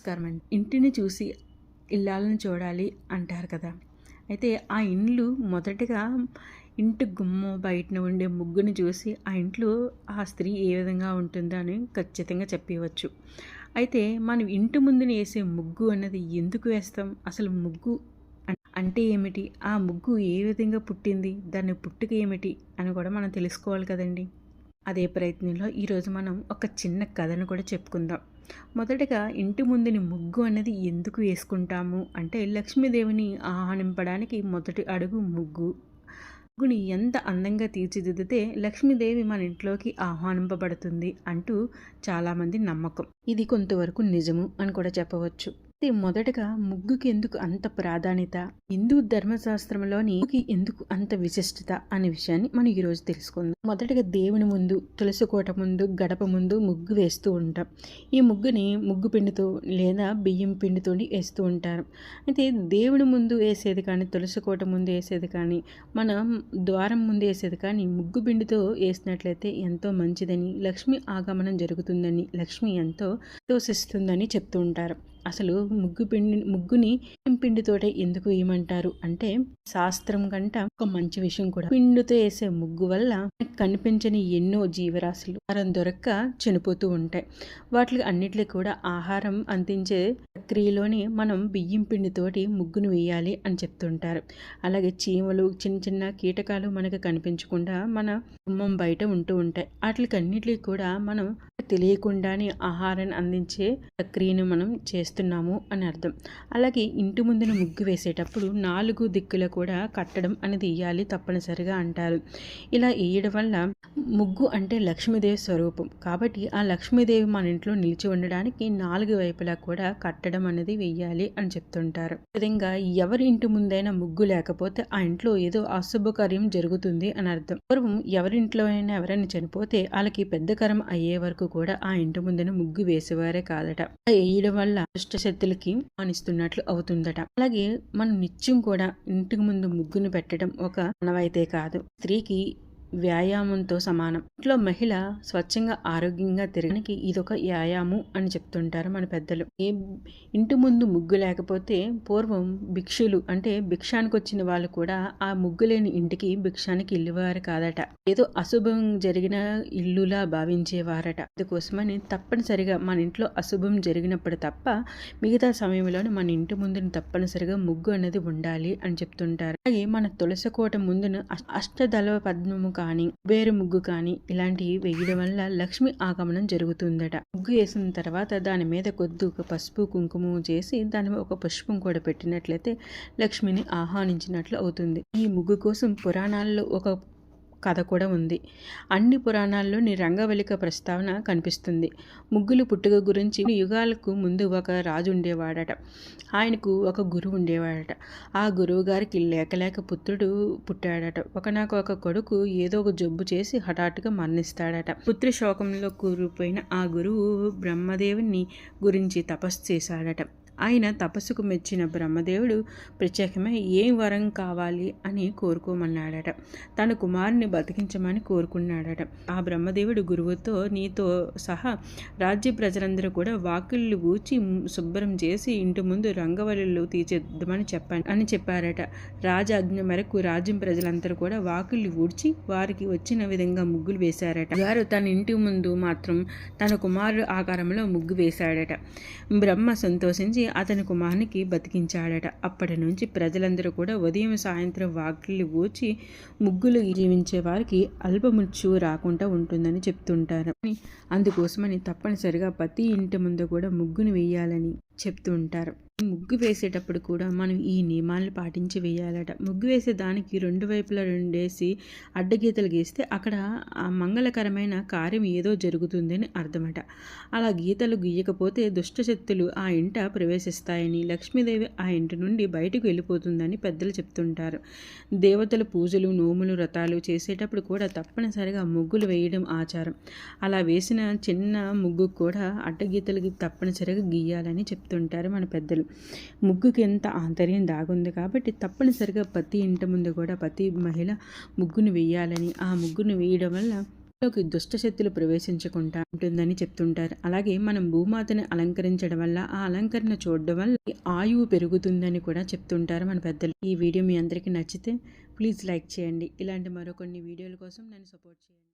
నమస్కారం అండి. ఇంటిని చూసి ఇల్లాలను చూడాలి అంటారు కదా. అయితే ఆ ఇండ్లు మొదటగా ఇంటి గుమ్మ బయటన ఉండే ముగ్గుని చూసి ఆ ఇంట్లో ఆ స్త్రీ ఏ విధంగా ఉంటుందో అని ఖచ్చితంగా చెప్పవచ్చు. అయితే మనం ఇంటి ముందుని వేసే ముగ్గు అన్నది ఎందుకు వేస్తాం? అసలు ముగ్గు అంటే ఏమిటి? ఆ ముగ్గు ఏ విధంగా పుట్టింది? దాని పుట్టుక ఏమిటి? అని కూడా మనం తెలుసుకోవాలి కదండి. అదే ప్రయత్నంలో ఈరోజు మనం ఒక చిన్న కథను కూడా చెప్పుకుందాం. మొదటగా ఇంటి ముందుని ముగ్గు అనేది ఎందుకు వేసుకుంటాము? అంటే లక్ష్మీదేవిని ఆహ్వానింపడానికి మొదటి అడుగు ముగ్గు. ముగ్గుని ఎంత అందంగా తీర్చిదిద్దితే లక్ష్మీదేవి మన ఇంట్లోకి ఆహ్వానింపబడుతుంది అంటూ చాలామంది నమ్మకం. ఇది కొంతవరకు నిజము అని కూడా చెప్పవచ్చు. అయితే మొదటగా ముగ్గుకి ఎందుకు అంత ప్రాధాన్యత? హిందూ ధర్మశాస్త్రంలోని ఎందుకు అంత విశిష్టత అనే విషయాన్ని మనం ఈరోజు తెలుసుకుందాం. మొదటగా దేవుని ముందు తులసి కోట ముందు గడప ముందు ముగ్గు వేస్తూ ఉంటాం. ఈ ముగ్గుని ముగ్గు పిండితో లేదా బియ్యం పిండితో వేస్తూ ఉంటారు. అయితే దేవుని ముందు వేసేది కానీ తులసి కోట ముందు వేసేది కానీ మనం ద్వారం ముందు వేసేది కానీ ముగ్గు పిండితో వేసినట్లయితే ఎంతో మంచిదని లక్ష్మి ఆగమనం జరుగుతుందని లక్ష్మి ఎంతో తోసిస్తుందని చెప్తూ ఉంటారు. అసలు ముగ్గు పిండి ముగ్గుని పిండితోటే ఎందుకు వేయమంటారు అంటే శాస్త్రం కంట ఒక మంచి విషయం కూడా. పిండితో వేసే ముగ్గు వల్ల కనిపించని ఎన్నో జీవరాశులు ఆహారం దొరక్క చనిపోతూ ఉంటాయి. వాటికి అన్నిటికీ కూడా ఆహారం అందించే ప్రక్రియలోనే మనం బియ్యం పిండితోటి ముగ్గును వేయాలి అని చెప్తుంటారు. అలాగే చీమలు చిన్న చిన్న కీటకాలు మనకు కనిపించకుండా మన కుమ్మం బయట ఉంటూ ఉంటాయి. వాటికి అన్నిటికీ కూడా మనం తెలియకుండానే ఆహారాన్ని అందించే ప్రక్రియను మనం చేస్తాం. చేస్తున్నాము అని అర్థం. అలాగే ఇంటి ముందున ముగ్గు వేసేటప్పుడు నాలుగు దిక్కుల కూడా కట్టడం అనేది వేయాలి తప్పనిసరిగా అంటారు. ఇలా వేయడం వల్ల ముగ్గు అంటే లక్ష్మీదేవి స్వరూపం. కాబట్టి ఆ లక్ష్మీదేవి మన ఇంట్లో నిలిచి ఉండడానికి నాలుగు వైపులా కూడా కట్టడం అనేది వెయ్యాలి అని చెప్తుంటారు. విధంగా ఎవరి ఇంటి ముందైనా ముగ్గు లేకపోతే ఆ ఇంట్లో ఏదో అశుభకార్యం జరుగుతుంది అని అర్థం. పూర్వం ఎవరింట్లో అయినా ఎవరైనా చనిపోతే వాళ్ళకి పెద్ద కరం అయ్యే వరకు కూడా ఆ ఇంటి ముందున ముగ్గు వేసేవారే కాదట. వేయడం వల్ల దుష్టశక్తులకి మానిస్తున్నట్లు అవుతుందట. అలాగే మనం నిత్యం కూడా ఇంటికి ముందు ముగ్గును పెట్టడం ఒక మనవైతే కాదు. స్త్రీకి వ్యాయామంతో సమానం. ఇంట్లో మహిళ స్వచ్ఛంగా ఆరోగ్యంగా తిరగడానికి ఇదొక వ్యాయామం అని చెప్తుంటారు మన పెద్దలు. ఏ ఇంటి ముందు ముగ్గు లేకపోతే పూర్వం భిక్షులు అంటే భిక్షానికి వచ్చిన వాళ్ళు కూడా ఆ ముగ్గు లేని ఇంటికి భిక్షానికి ఇల్లువారు కాదట. ఏదో అశుభం జరిగిన ఇల్లులా భావించేవారట. అందుకోసమని తప్పనిసరిగా మన ఇంట్లో అశుభం జరిగినప్పుడు తప్ప మిగతా సమయంలోనే మన ఇంటి ముందుని తప్పనిసరిగా ముగ్గు అనేది ఉండాలి అని చెప్తుంటారు. అలాగే మన తులసి కోట ముందున అష్టదళవ పద్మము కానీ వేరు ముగ్గు కానీ ఇలాంటివి వేయడం వల్ల లక్ష్మి ఆగమనం జరుగుతుందట. ముగ్గు వేసిన తర్వాత దాని మీద కొద్ది ఒక పసుపు కుంకుమ చేసి దాని ఒక పుష్పం కూడా పెట్టినట్లయితే లక్ష్మిని ఆహ్వానించినట్లు అవుతుంది. ఈ ముగ్గు కోసం పురాణాల్లో ఒక కథ కూడా ఉంది. అన్ని పురాణాల్లోని రంగవలిక ప్రస్తావన కనిపిస్తుంది. ముగ్గులు పుట్టుక గురించి యుగాలకు ముందు ఒక రాజు ఉండేవాడట. ఆయనకు ఒక గురువు ఉండేవాడట. ఆ గురువు గారికి లేకలేక పుత్రుడు పుట్టాడట. ఒకనాకు ఒక కొడుకు ఏదో ఒక జబ్బు చేసి హఠాత్తుగా మరణిస్తాడట. పుత్రి శోకంలో కూరిపోయిన ఆ గురువు బ్రహ్మదేవుని గురించి తపస్సు చేశాడట. ఆయన తపస్సుకు మెచ్చిన బ్రహ్మదేవుడు ప్రత్యేకమే ఏం వరం కావాలి అని కోరుకోమన్నాడట. తన కుమారుని బతికించమని కోరుకున్నాడట. ఆ బ్రహ్మదేవుడు గురువుతో నీతో సహా రాజ్య ప్రజలందరూ కూడా వాకిళ్ళు ఊచి శుభ్రం చేసి ఇంటి ముందు రంగవల్లులు తీర్చిద్దామని చెప్పాను అని చెప్పారట. రాజాజ్ఞ మేరకు రాజ్యం ప్రజలందరూ కూడా వాకిళ్ళు ఊడ్చి వారికి వచ్చిన విధంగా ముగ్గులు వేశారట. గారు తన ఇంటి ముందు మాత్రం తన కుమారుడు ఆకారంలో ముగ్గు వేశాడట. బ్రహ్మ సంతోషించి అతని కుమారునికి బతికించాడట. అప్పటి నుంచి ప్రజలందరూ కూడా ఉదయం సాయంత్రం వాకిళ్ళు ఊచి ముగ్గులు జీవించే వారికి అల్పమృత్యు రాకుండా ఉంటుందని చెప్తుంటారు. అందుకోసమని తప్పనిసరిగా ప్రతి ఇంటి ముందు కూడా ముగ్గును వేయాలని చెప్తూ ఉంటారు. ముగ్గు వేసేటప్పుడు కూడా మనం ఈ నియమాలను పాటించి వేయాలట. ముగ్గు వేసే దానికి రెండు వైపులా రెండేసి అడ్డగీతలు గీస్తే అక్కడ ఆ మంగళకరమైన కార్యం ఏదో జరుగుతుందని అర్థమట. అలా గీతలు గీయకపోతే దుష్టశక్తులు ఆ ఇంట ప్రవేశిస్తాయని లక్ష్మీదేవి ఆ ఇంటి నుండి బయటకు వెళ్ళిపోతుందని పెద్దలు చెప్తుంటారు. దేవతల పూజలు నోములు వ్రతాలు చేసేటప్పుడు కూడా తప్పనిసరిగా ముగ్గులు వేయడం ఆచారం. అలా వేసిన చిన్న ముగ్గు కూడా అడ్డగీతలు తప్పనిసరిగా గీయాలని చెప్తుంటారు మన పెద్దలు. ముగ్గుకి ఎంత ఆంతర్యం దాగుంది కాబట్టి తప్పనిసరిగా ప్రతి ఇంటి ముందు కూడా ప్రతి మహిళ ముగ్గును వేయాలని ఆ ముగ్గును వేయడం వల్ల లోకి దుష్ట శక్తులు ప్రవేశించకుండా ఉంటుందని చెప్తుంటారు. అలాగే మనం భూమాతని అలంకరించడం వల్ల ఆ అలంకరణ చూడడం వల్ల ఆయువు పెరుగుతుందని కూడా చెప్తుంటారు మన పెద్దలు. ఈ వీడియో మీ అందరికీ నచ్చితే ప్లీజ్ లైక్ చేయండి. ఇలాంటి మరో కొన్ని వీడియోల కోసం నన్ను సపోర్ట్ చేయండి.